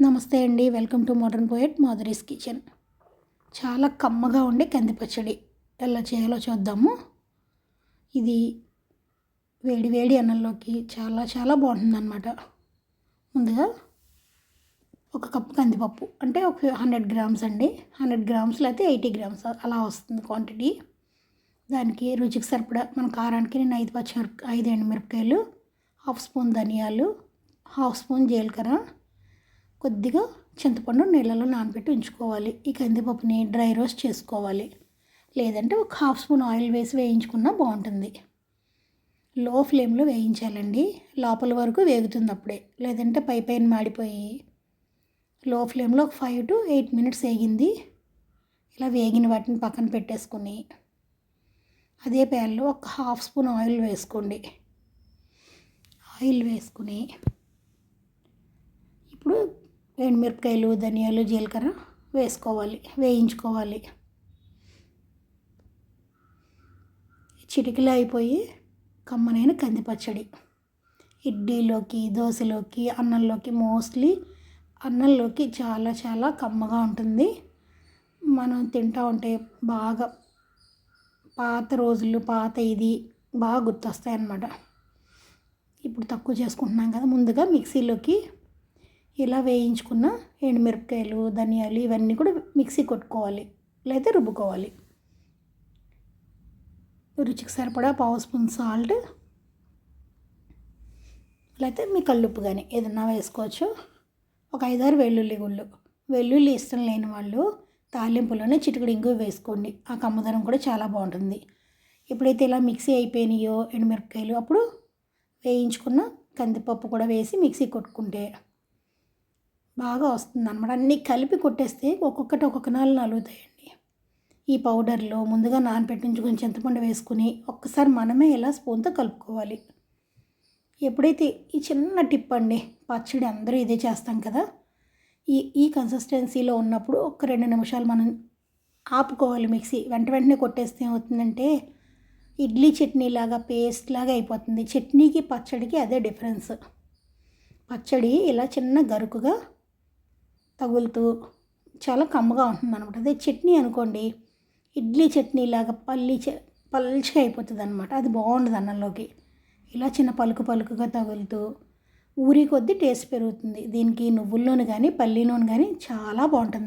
నమస్తే అండి. Welcome to modern poet Madhuri's kitchen. చాలా కమ్మగా ఉండే కంది పచ్చడి. ఎలా చేయాలో చూద్దాము. ఇది వేడి వేడి అన్నంలోకి చాలా చాలా బాగుంటుందన్నమాట. ముందుగా ఒక కప్పు కందిపప్పు అంటే ఒక హండ్రెడ్ గ్రామ్స్ అండి. హండ్రెడ్ గ్రామ్స్లో అయితే ఎయిటీ గ్రామ్స్ అలా వస్తుంది క్వాంటిటీ. దానికి రుచికి సరిపడా మన కారానికి నేను ఐదు పచ్చిమిరప ఐదు ఎండుమిరపకాయలు హాఫ్ స్పూన్ ధనియాలు హాఫ్ స్పూన్ జీలకర్ర కొద్దిగా చింతపండు నీళ్ళలో నానబెట్టి ఉంచుకోవాలి. ఈ కందిపప్పుని డ్రై రోస్ట్ చేసుకోవాలి. లేదంటే ఒక హాఫ్ స్పూన్ ఆయిల్ వేసి వేయించుకున్నా బాగుంటుంది. లో ఫ్లేమ్లో వేయించాలండి. లోపల వరకు వేగుతుంది అప్పుడే. లేదంటే పై పైన మాడిపోయి లో ఫ్లేమ్లో ఒక ఫైవ్ టు ఎయిట్ మినిట్స్ వేగింది. ఇలా వేగిన వాటిని పక్కన పెట్టేసుకుని అదే ప్యాన్లో ఒక హాఫ్ స్పూన్ ఆయిల్ వేసుకోండి. ఆయిల్ వేసుకుని ఇప్పుడు ఎండుమిరపకాయలు ధనియాలు జీలకర్ర వేసుకోవాలి వేయించుకోవాలి. చిటికలు అయిపోయి కమ్మనైన కంది పచ్చడి ఇడ్లీలోకి దోశలోకి అన్నంలోకి మోస్ట్లీ అన్నంలోకి చాలా చాలా కమ్మగా ఉంటుంది. మనం తింటూ ఉంటే బాగా పాత రోజులు పాత ఇది బాగా గుర్తొస్తాయి అన్నమాట ఇప్పుడు తక్కువ చేసుకుంటున్నాం కదా ముందుగా మిక్సీలోకి ఇలా వేయించుకున్న ఎండుమిరపకాయలు ధనియాలు ఇవన్నీ కూడా మిక్సీ కొట్టుకోవాలి లేదా రుబ్బుకోవాలి. రుచికి సరిపడా పావు స్పూన్ సాల్ట్ లేకపోతే మీ కల్లుప్పు కానీ ఏదన్నా వేసుకోవచ్చు. ఒక ఐదారు వెల్లుల్లి గుళ్ళు. వెల్లుల్లి ఇష్టం లేని వాళ్ళు తాలింపులోనే చిటికడు ఇంగు వేసుకోండి. ఆ కమ్మదనం కూడా చాలా బాగుంటుంది. ఎప్పుడైతే ఇలా మిక్సీ అయిపోయినాయో ఎండుమిరపకాయలు అప్పుడు వేయించుకున్న కందిపప్పు కూడా వేసి మిక్సీ కొట్టుకుంటే బాగా వస్తుంది అనమాట అన్నీ కలిపి కొట్టేస్తే ఒక్కొక్కటి ఒక్కొక్క నాలుగు నలుగుతాయండి. ఈ పౌడర్లో ముందుగా నానపెట్టించుకొని చింతపండు వేసుకుని ఒక్కసారి మనమే ఇలా స్పూన్తో కలుపుకోవాలి. ఎప్పుడైతే ఈ చిన్న టిప్ అండి పచ్చడి అందరూ ఇదే చేస్తాం కదా ఈ ఈ కన్సిస్టెన్సీలో ఉన్నప్పుడు ఒక రెండు నిమిషాలు మనం ఆపుకోవాలి మిక్సీ. వెంట వెంటనే కొట్టేస్తే ఏమవుతుందంటే ఇడ్లీ చట్నీ లాగా పేస్ట్ లాగా అయిపోతుంది. చట్నీకి పచ్చడికి అదే డిఫరెన్స్. పచ్చడి ఇలా చిన్న గరుకుగా తగులుతూ చాలా కమ్మగా ఉంటుంది అనమాట అదే చట్నీ అనుకోండి ఇడ్లీ చట్నీ లాగా పల్లి పల్చిగా అయిపోతుంది అనమాట అది బాగుండదు అన్నంలోకి. ఇలా చిన్న పలుకు పలుకుగా తగులుతూ ఊరి కొద్దీ టేస్ట్ పెరుగుతుంది. దీనికి నువ్వుల నూనె కానీ పల్లి నూనె కానీ చాలా బాగుంటుంది.